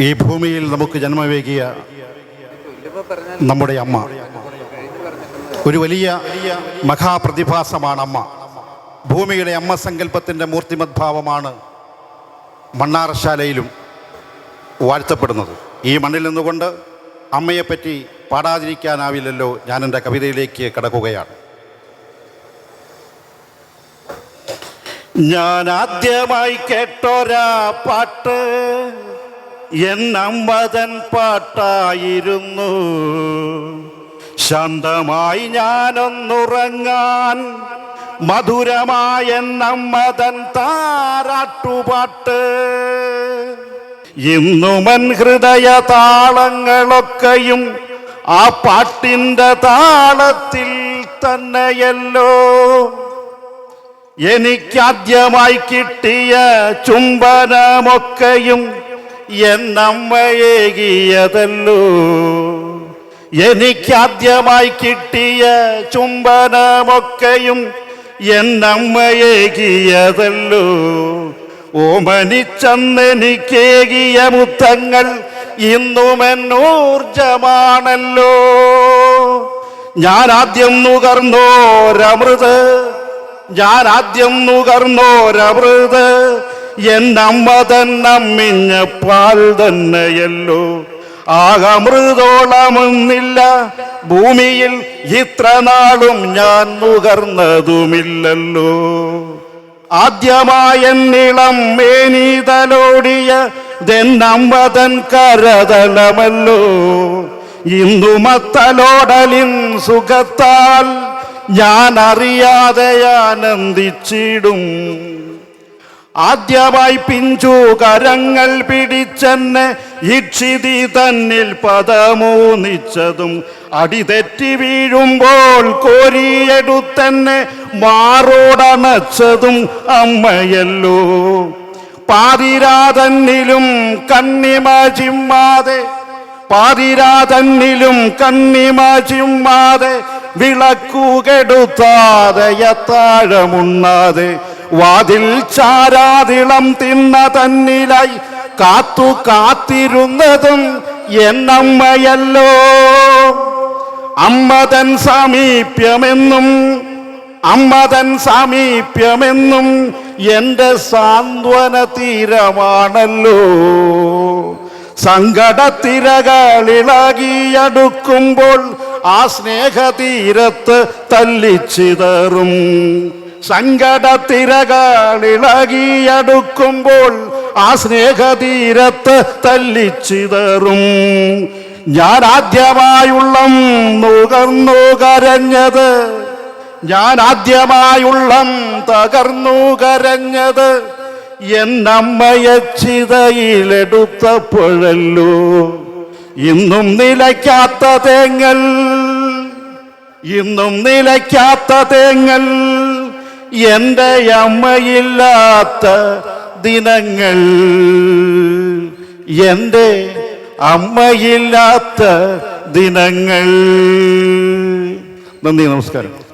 ഈ ഭൂമിയിൽ നമുക്ക് ജന്മവേകിയ നമ്മുടെ അമ്മ. ഒരു വലിയ മഹാപ്രതിഭാസമാണ് അമ്മ. ഭൂമിയുടെ അമ്മ സങ്കല്പത്തിന്റെ മൂർത്തിമദ്ഭാവമാണ് മണ്ണാറശാലയിലും വാഴ്ത്തപ്പെടുന്നത്. ഈ മണ്ണിൽ നിന്നുകൊണ്ട് അമ്മയെപ്പറ്റി പാടാതിരിക്കാനാവില്ലല്ലോ ഞാൻ എന്റെ കവിതയിലേക്ക് കടക്കുകയാണ്. ഞാൻ ആദ്യമായി കേട്ടോരാ പാട്ട്. എന്നമ്പതൻ പാട്ടായിരുന്നു. ശാന്തമായി ഞാനൊന്നുറങ്ങാൻ മധുരമായ നമ്മതൻ താരാട്ടുപാട്ട്. ഇന്നുമൻ ഹൃദയ താളങ്ങളൊക്കെയും ആ പാട്ടിന്റെ താളത്തിൽ തന്നെയല്ലോ. എനിക്കാദ്യമായി കിട്ടിയ ചുംബനമൊക്കെയും എന്നമ്മയേകിയതല്ലോ എനിക്കാദ്യമായി കിട്ടിയ ചുംബനമൊക്കെയും എന്നമ്മയേകിയതല്ലോ ഓമനിച്ചെന്നെനിക്കേകിയ മുത്തങ്ങൾ ഇന്നും ഇന്നുമെന്നൂർജമാണല്ലോ ഞാൻ ആദ്യം നുകർന്നോരമൃത്. ഞാൻ ആദ്യം നുകർന്നോരമൃത്. എന്നമ്മ തന്നമ്മിഞ്ഞ പാൽ തന്നെയല്ലോ. ആകമൃതോളമൊന്നില്ല ഭൂമിയിൽ ഇത്ര നാളും ഞാൻ നുകർന്നതുമില്ലല്ലോ. നിളം മേനീതലോടിയ ദന്നമ്പതൻ കരതലമല്ലോ. ഇന്ദുമത്തലോടലിൻ സുഖത്താൽ ഞാൻ അറിയാതെ ആനന്ദിച്ചിടും ആദ്യമായി പിഞ്ചു കരങ്ങൾ പിടിച്ചെന്നെ ഇക്ഷിതി തന്നിൽ പദമൂന്നിച്ചതും അടിതെറ്റി വീഴുമ്പോൾ കോരിയെടുത്തെന്നെ മാറോടണച്ചതും അമ്മയല്ലോ. പാതിരാതന്നിലും കണ്ണിമ ചിമ്മാതെ പാതിരാതന്നിലും കണ്ണിമ ചിമ്മാതെ വിളക്കുകെടുത്താതെ താഴമുണ്ണാതെ വാതിൽ ചാരാതിളം തിന്ന തന്നിലായി കാത്തു കാത്തിരുന്നതും എന്നമ്മയല്ലോ. അമ്മതൻ സാമീപ്യമെന്നും അമ്മതൻ സാമീപ്യമെന്നും എന്റെ സാന്ത്വന തീരമാണല്ലോ. സങ്കടത്തിരകളിളകിയടുക്കുമ്പോൾ ആ സ്നേഹതീരത്ത് തല്ലിച്ചിതറും. സങ്കടത്തിരകളിളകിയടുക്കുമ്പോൾ ആ സ്നേഹതീരത്ത് തല്ലിച്ചിതറും. ഞാൻ ആദ്യമായുള്ളം നുകർന്നു കരഞ്ഞത്. ഞാൻ ആദ്യമായുള്ളം തകർന്നു കരഞ്ഞത്. എന്നമ്മയെ ചിതയിലെടുത്തപ്പോഴല്ലോ. ഇന്നും നിലയ്ക്കാത്ത തേങ്ങൽ. ഇന്നും നിലയ്ക്കാത്ത തേങ്ങൽ. എന്റെ അമ്മയില്ലാത്ത ദിനങ്ങൾ എന്റെ അമ്മയില്ലാത്ത ദിനങ്ങൾ. നന്ദി നമസ്കാരം.